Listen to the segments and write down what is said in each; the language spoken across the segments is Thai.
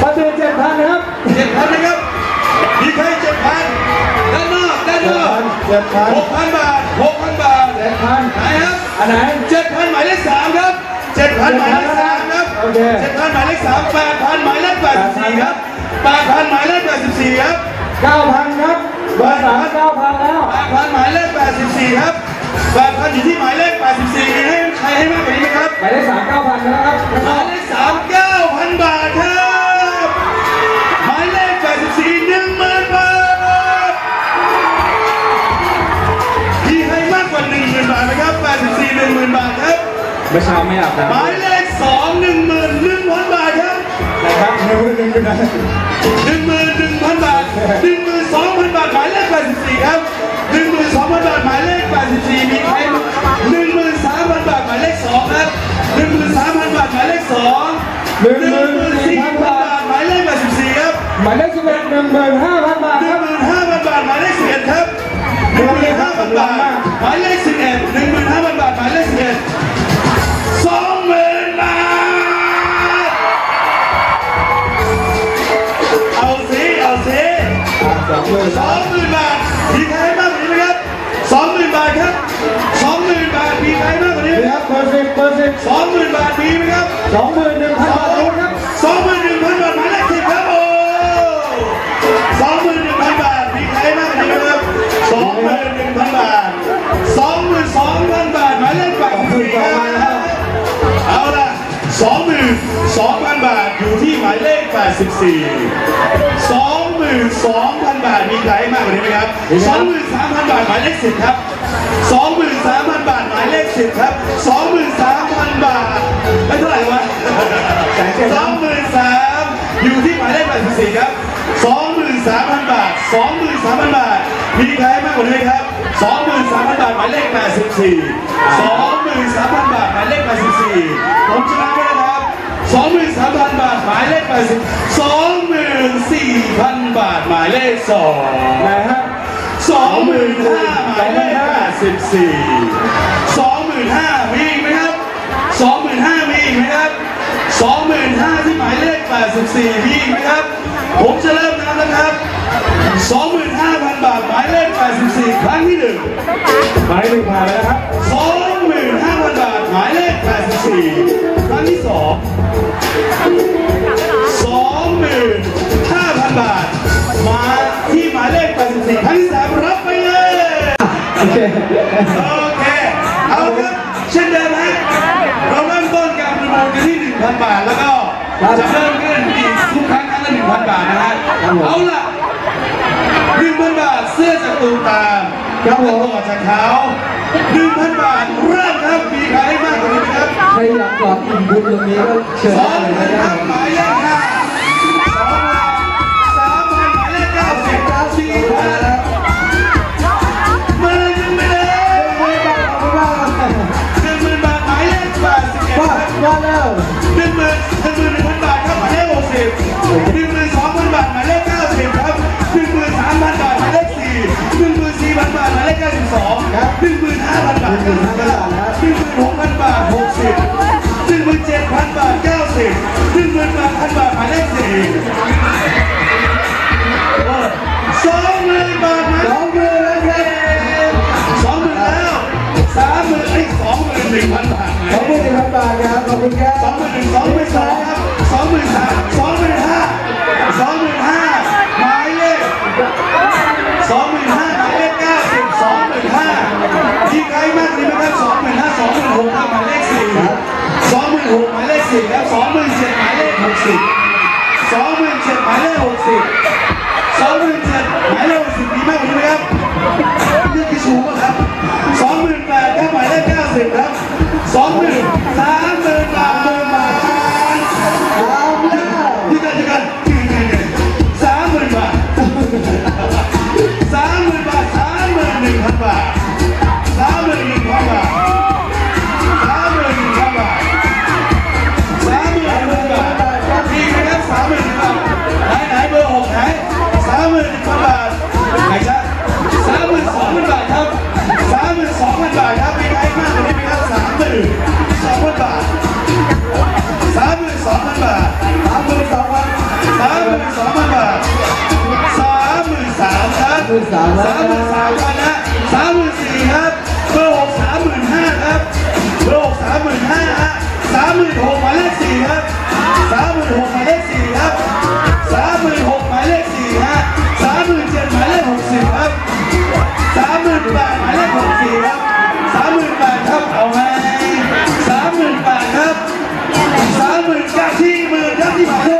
คนอื่นเจ็ดพันนะครับเจ็ดพันนะครับ มีใครเจ็ดพันด้านนอกด้านนอกเจ็ดพันหกพันบาทหกพันบาทเจ็ดพันไหนครับ อันไหนเจ็ดพันหมายเลขสามครับเจ็ดพันหมายเลขสามครับโอเคเจ็ดพันหมายเลขสามแปดพันหมายเลขแปดสิบสี่ครับแปดพันหมายเลขแปดสิบสี่ครับเก้าพันครับเบอร์สามเก้าพันแล้วแปดพันหมายเลขแปดสิบสี่ครับแปดพันอยู่ที่หมายเลขแปดสิบสี่ให้ใครให้มากกว่านี้ไหมครับ หมายเลขสามเก้าพันนะครับหมายเลขสาม มื่อเช้าไม่อาบน้ำหมายเลขสองหนึ่งหมื่นหนึ่งพันบาทครับนะครับหนึ่งหมื่นหนึ่งพันหนึ่งหมื่นหนึ่งพันบาทหนึ่งหมื่นสองพันบาทหมายเลขแปดสิบสี่ครับหนึ่งหมื่นสองพันบาทหมายเลขแปดสิบสี่มีใครหนึ่งหมื่นสามพันบาทหมายเลขสองครับหนึ่งหมื่นสามพันบาทหมายเลขสองหนึ่งหมื่นสี่สี่พัพันนบาบาททหมายเลขแปดสิบสี่ครับหมายเลขสิบเอ็ดหนึ่งหมื่นห้า องหมื่นหนึ่งพันบาทครับสองหมื่นหนึ่งพันบาทหมายเลขสิบครับโอ้สองหมื่นหนึ่งพันบาทมีใครมากกว่านี้ไหมครับสองหมื่นหนึ่งพันบาทสองหมื่นสองพันบาทหมายเลขแปดสิบสี่ครับเอาละสองหมื่นสองพันบาทอยู่ที่หมายเลขแปดสิบสี่สองหมื่นสองพันบาทมีใครมากกว่านี้ไหมครับสองหมื่นสามพันบาทหมายเลขสิบครับสองหมื่นสามพันบาทหมายเลขสิบครับสองหมื่นสามพันบาท ได้เท่าไหร่รู้ไหสองหมื่นสามอยู่ที่หมายเลขแปดสิบสี่ครับสองหมื่นสามพันบาทสองหมื่นสามพันบาท มีใครมากกว่านี้ครับสองหมื่นสามพันบาทหมายเลขแปดสิบสี่สองหมื่นสามพันบาทหมายเลขแปดสิบสี่ผมชนะไปแล้วครับสองหมื่นสามพันบาทหมายเลขแปดสิบสองหมื่นสี่พันบาทหมายเลขสองนะฮะสองหมื่นห้าหมายเลขแปดสิบสี่สองหมื่นห้ามีไหมฮ 25,000มีอีกไหมครับ 25,000ที่หมายเลข 84 มีอีกไหมครับ ผมจะเริ่มนับนะครับ 25,000 บาทหมายเลข 84 ครั้งที่หนึ่งหมายเลขผ่านแล้วครับ 25,000 บาทหมายเลข 84 ครั้งที่สอง25,000 บาท มาที่หมายเลข 84 ครั้งที่สามรับไปเลย โอเค เอาครับเช่นเดิมฮะ นการประมูลกันที่1,000 บาท แล้วก็จะเพิ่มขึ้นอีกทุกครั้งครั้งละ1,000 บาทนะฮะ เอาล่ะ1,000 บาทเสื้อจากตูมตามครับผมต่อจากเขา1,000 บาทเริ่มครับ มีใครให้มากกว่านี้ไหมครับ ใครอยากกอดอิ่มบุญตรงนี้ก็เชิญสอได้งเลยพันนะคครัรับ สิบเอ็ดว่าครับว่าแล้วหนึ่งหมื่นหนึ่งหมื่นหนึ่งพันบาทครับหมายเลขหกสิบหนึ่งหมื่นสองพันบาทหมายเลขเก้าสิบครับหนึ่งหมื่นสามพันบาทหมายเลขสี่หนึ่งหมื่นสี่พันบาทหมายเลขเก้าสิบสองครับหนึ่งหมื่นห้าพันบาทเก้าสิบเก้าหนึ่งหมื่นหกพันบาทหกสิบหนึ่งหมื่นเจ็ดพันบาทเก้าสิบหนึ่งหมื่นแปดพันบาทหมายเลขสี่ สองหมื่นเจ็ดหมายเลขหกสิบสองหมื่นเจ็ดหมายเลขหกสิบสองหมื่นเจ็ดหมายเลขหกสิบดีมากกว่ไหมครับนี่คือสูงป่ะครับสองหมื่นแปดครับหมายเลขเก้าสิบครับสองหมื่นสามื่นสามสามหมื่นสามวันนะสามหมื่นสี่ครับเบอร์หกสามหมื่นห้าครับเบอร์หกสามหมื่นห้าฮะสามหมื่นหกหมายเลขสี่ครับสามหมื่นหกหมายเลขสี่ครับสามหมื่นหกหมายเลขสี่ฮะสามหมื่นเจ็ดหมายเลขหกสิบครับสามหมื่นแปดหมายเลขหกสี่ครับสามหมื่นแปดครับเอาไหมสามหมื่นแปดครับสามหมื่นเก้าที่หมื่นครับที่หมายเ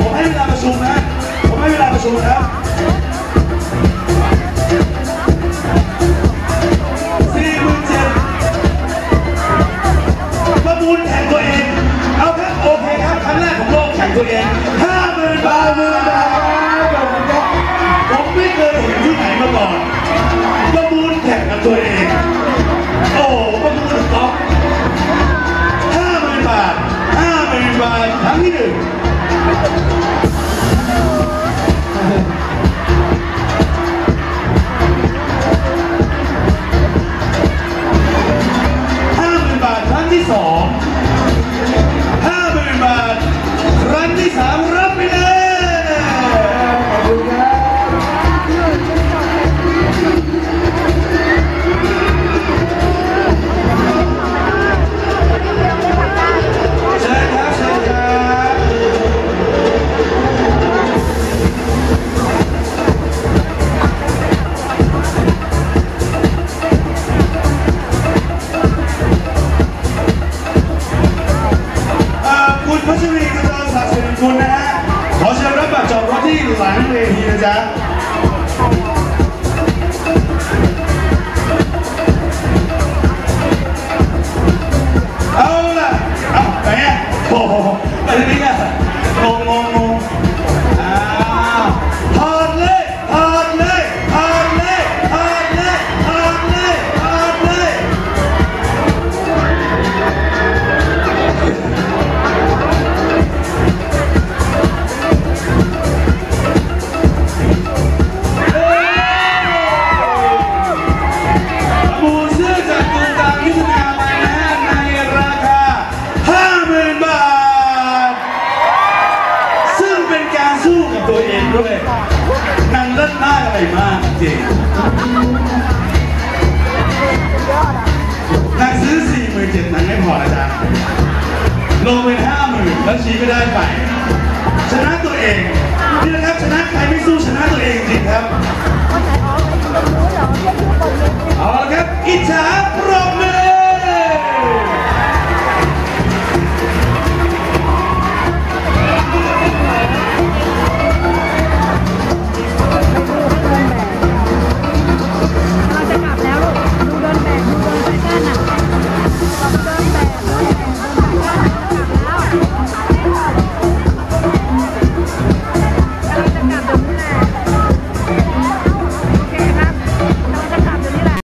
ผมให้เวลาประชุมนะ ผมให้เวลาประชุมนะสี่หมื่นเจ็ดประมูลแข่งตัวเอง เอาครับโอเคครับครั้งแรกของโลกแข่งตัวเองห้าหมื่นบาทหมื่นบาทผมไม่เคยเห็นที่ไหนมาก่อนประมูลแข่งกับตัวเอง ล้างเวทีนะจ๊ะเอาล่ะเอาไปอ่ะโอ้โหอะไรเนี่ย แล้วชี้ก็ได้ไป ชนะตัวเองพี่นะครับชนะใครไม่สู้ชนะตัวเองจริงครับเอาละครับอิจฉาปรบมือ